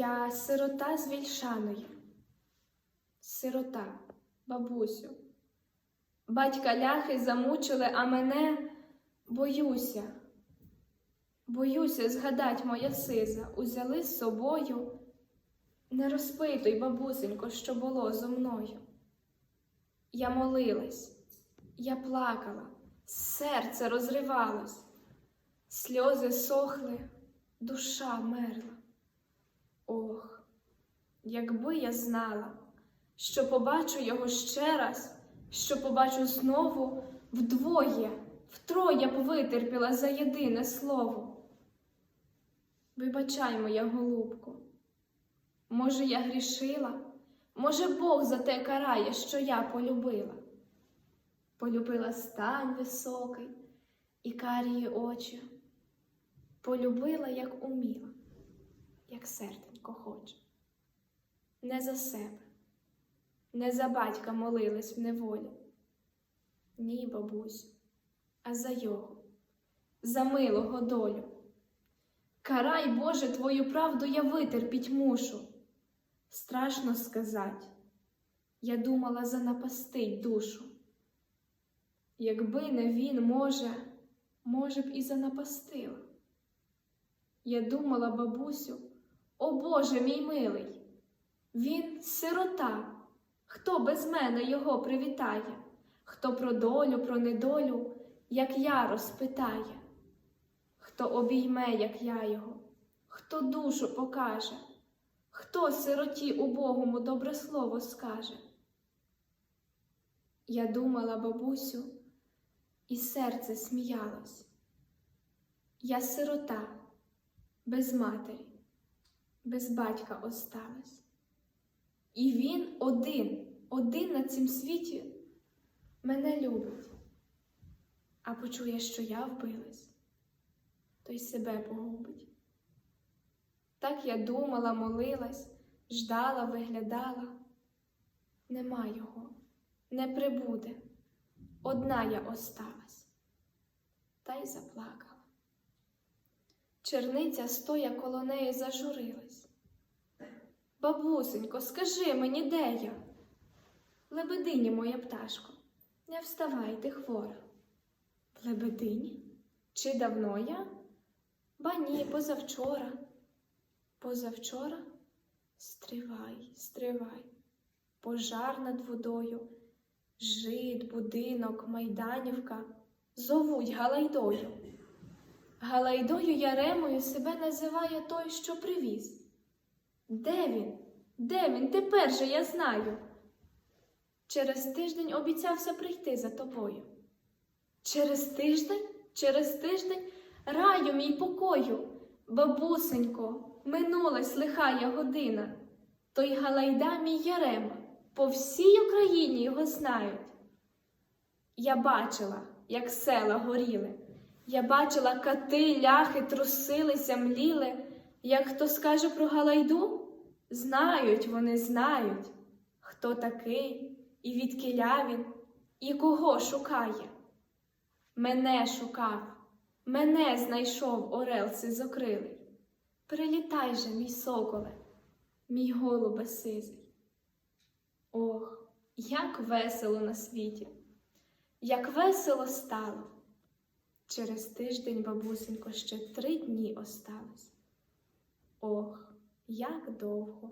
Я сирота з Вільшаної. Сирота, бабусю. Батька ляхи замучили, а мене боюся. Боюся згадать моя сиза, узяли з собою. Не розпитуй, бабусенько, що було зо мною. Я молилась, я плакала, серце розривалось, сльози сохли, душа мерла. Ох, якби я знала, що побачу його ще раз, що побачу знову вдвоє, втроє б витерпіла за єдине слово. Вибачай, моя голубко, може, я грішила, може, Бог за те карає, що я полюбила. Полюбила стан високий і карії очі, полюбила, як уміла, як серденько хоче. Не за себе, не за батька молилась в неволі. Ні, бабусю, а за його, за милого долю. Карай, Боже, твою правду я витерпіть мушу. Страшно сказать, я думала занапастить душу. Якби не він, може, може б і занапастила. Я думала, бабусю, о Боже мій милий, він сирота, хто без мене його привітає, хто про долю, про недолю, як я розпитає, хто обійме, як я його, хто душу покаже, хто сироті убогому добре слово скаже. Я думала, бабусю, і серце сміялось. Я сирота, без матері, без батька осталась. І він один, один на цім світі мене любить, а почує, що я вбилась, то й себе погубить. Так я думала, молилась, ждала, виглядала. Нема його, не прибуде. Одна я осталась, та й заплакала. Черниця стоя коло неї зажурилась. Бабусенько, скажи мені, де я? Лебедині, моя пташко, не вставай, ти хвора. Лебедині? Чи давно я? Ба ні, позавчора. Позавчора? Стривай, стривай, пожар над водою. Жид, будинок, майданівка зовуть Галайдою. Галайдою Яремою себе називає той, що привіз. Де він? Де він? Тепер же я знаю. Через тиждень обіцявся прийти за тобою. Через тиждень, через тиждень раю мій покою, бабусенько, минулась лихая година. Той Галайда мій Ярема по всій Україні його знають. Я бачила, як села горіли, я бачила кати, ляхи трусилися, мліли. Як хто скаже про Галайду, знають вони, знають, хто такий і відкиля він, і кого шукає. Мене шукав, мене знайшов орел сизокрилий. Прилітай же, мій соколе, мій голубе сизий. Ох, як весело на світі, як весело стало. Через тиждень, бабусенько, ще три дні осталось. Ох, як довго.